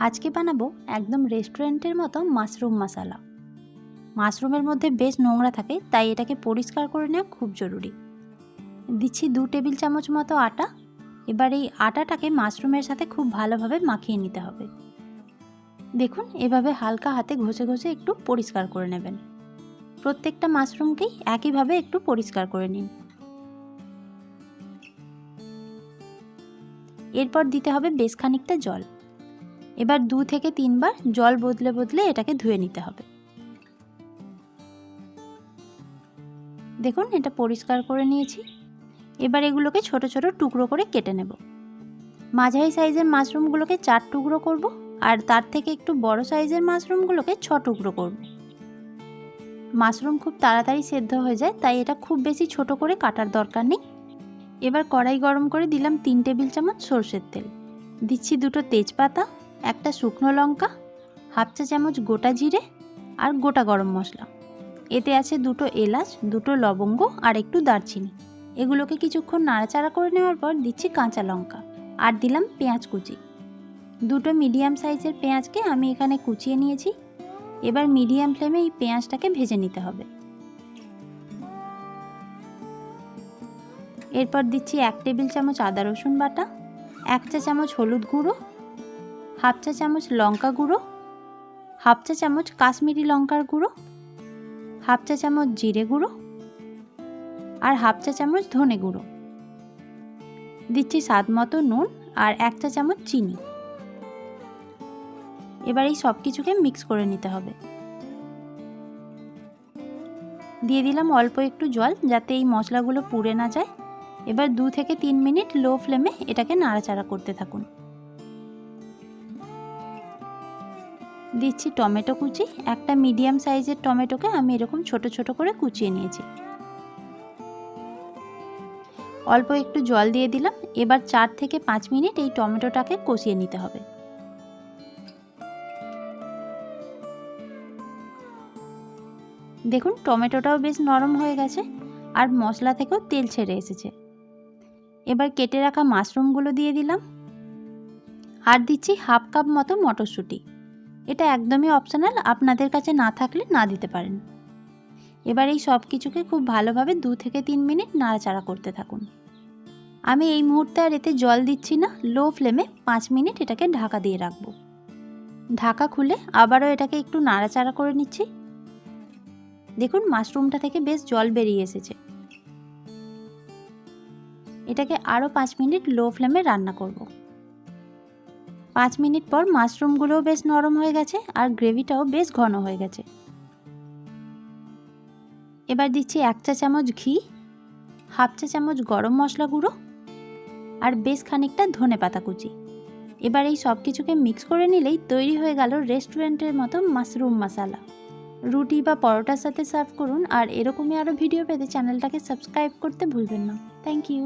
আজকে বানাবো একদম রেস্টুরেন্টের মতো মাশরুম মশালা। মাশরুমের মধ্যে বেশ নোংরা থাকে, তাই এটাকে পরিষ্কার করে নেওয়া খুব জরুরি। দিচ্ছি দু টেবিল চামচ মতো আটা। এবার এই আটাটাকে মাশরুমের সাথে খুব ভালোভাবে মাখিয়ে নিতে হবে। দেখুন, এভাবে হালকা হাতে ঘষে ঘষে একটু পরিষ্কার করে নেবেন। প্রত্যেকটা মাশরুমকেই একইভাবে একটু পরিষ্কার করে নিন। এরপর দিতে হবে বেশ খানিকটা জল। এবার দু থেকে তিনবার জল বদলে বদলে এটাকে ধুয়ে নিতে হবে। দেখুন, এটা পরিষ্কার করে নিয়েছি। এবার এগুলোকে ছোট ছোট টুকরো করে কেটে নেব। মাঝারি সাইজের মাশরুমগুলোকে চার টুকরো করব আর তার থেকে একটু বড় সাইজের মাশরুমগুলোকে ছ টুকরো করব। মাশরুম খুব তাড়াতাড়ি সেদ্ধ হয়ে যায়, তাই এটা খুব বেশি ছোট করে কাটার দরকার নেই। এবার কড়াই গরম করে দিলাম তিন টেবিল চামচ সর্ষের তেল। দিচ্ছি দুটো তেজপাতা একটা শুকনো লঙ্কা, হাফ চা চামচ গোটা জিরে আর গোটা গরম মশলা। এতে আছে দুটো এলাচ, দুটো লবঙ্গ আর একটু দারচিনি। এগুলোকে কিছুক্ষণ নাড়াচাড়া করে নেওয়ার পর দিচ্ছি কাঁচা লঙ্কা আর দিলাম পেঁয়াজ কুচি। দুটো মিডিয়াম সাইজের পেঁয়াজকে আমি এখানে কুচিয়ে নিয়েছি। এবার মিডিয়াম ফ্লেমে এই পেঁয়াজটাকে ভেজে নিতে হবে। এরপর দিচ্ছি এক টেবিল চামচ আদা রসুন বাটা, এক চা চামচ হলুদ গুঁড়ো হাফ চা চামচ লঙ্কা গুঁড়ো, হাফ চা চামচ কাশ্মীরি লঙ্কার গুঁড়ো, হাফ চা চামচ জিরে গুঁড়ো আর হাফ চা চামচ ধনে গুঁড়ো। দিচ্ছি স্বাদ মতো নুন আর এক চা চামচ চিনি। এবার এই সব কিছুকে মিক্স করে নিতে হবে। দিয়ে দিলাম অল্প একটু জল যাতে এই মশলাগুলো পুড়ে না যায়। এবার দু থেকে তিন মিনিট লো ফ্লেমে এটাকে নাড়াচাড়া করতে থাকুন। দিচ্ছি টমেটো কুচি। একটা মিডিয়াম সাইজের টমেটোকে আমি এরকম ছোট ছোট করে কুচিয়ে নিয়েছি। অল্প একটু জল দিয়ে দিলাম। এবার চার থেকে পাঁচ মিনিট এই টমেটোটাকে কষিয়ে নিতে হবে। দেখুন, টমেটোটাও বেশ নরম হয়ে গেছে আর মশলা থেকেও তেল ছেড়ে এসেছে। এবার কেটে রাখা মাশরুমগুলো দিয়ে দিলাম। আর দিচ্ছি হাফ কাপ মতো মটরশুঁটি। এটা একদমই অপশনাল আপনাদের কাছে না থাকলে না দিতে পারেন। এবার এই সব কিছুকে খুব ভালোভাবে দু থেকে তিন মিনিট নাড়াচাড়া করতে থাকুন। আমি এই মুহূর্তে আর এতে জল দিচ্ছি না, লো ফ্লেমে পাঁচ মিনিট এটাকে ঢাকা দিয়ে রাখব। ঢাকা খুলে আবারও এটাকে একটু নাড়াচাড়া করে নিচ্ছি। দেখুন, মাশরুমটা থেকে বেশ জল বেরিয়ে এসেছে। এটাকে আরও পাঁচ মিনিট লো ফ্লেমে রান্না করব। পাঁচ মিনিট পর মাশরুমগুলোও বেশ নরম হয়ে গেছে আর গ্রেভিটাও বেশ ঘন হয়ে গেছে। এবার দিচ্ছি এক চা চামচ ঘি, হাফ চা চামচ গরম মশলা গুঁড়ো আর বেশ খানিকটা ধনে পাতা কুচি। এবার এই সব কিছুকে মিক্স করে নিলেই তৈরি হয়ে গেল রেস্টুরেন্টের মতো মাশরুম মশালা। রুটি বা পরোটার সাথে সার্ভ করুন আর এরকমই আরও ভিডিও পেতে চ্যানেলটাকে সাবস্ক্রাইব করতে ভুলবেন না। Thank you.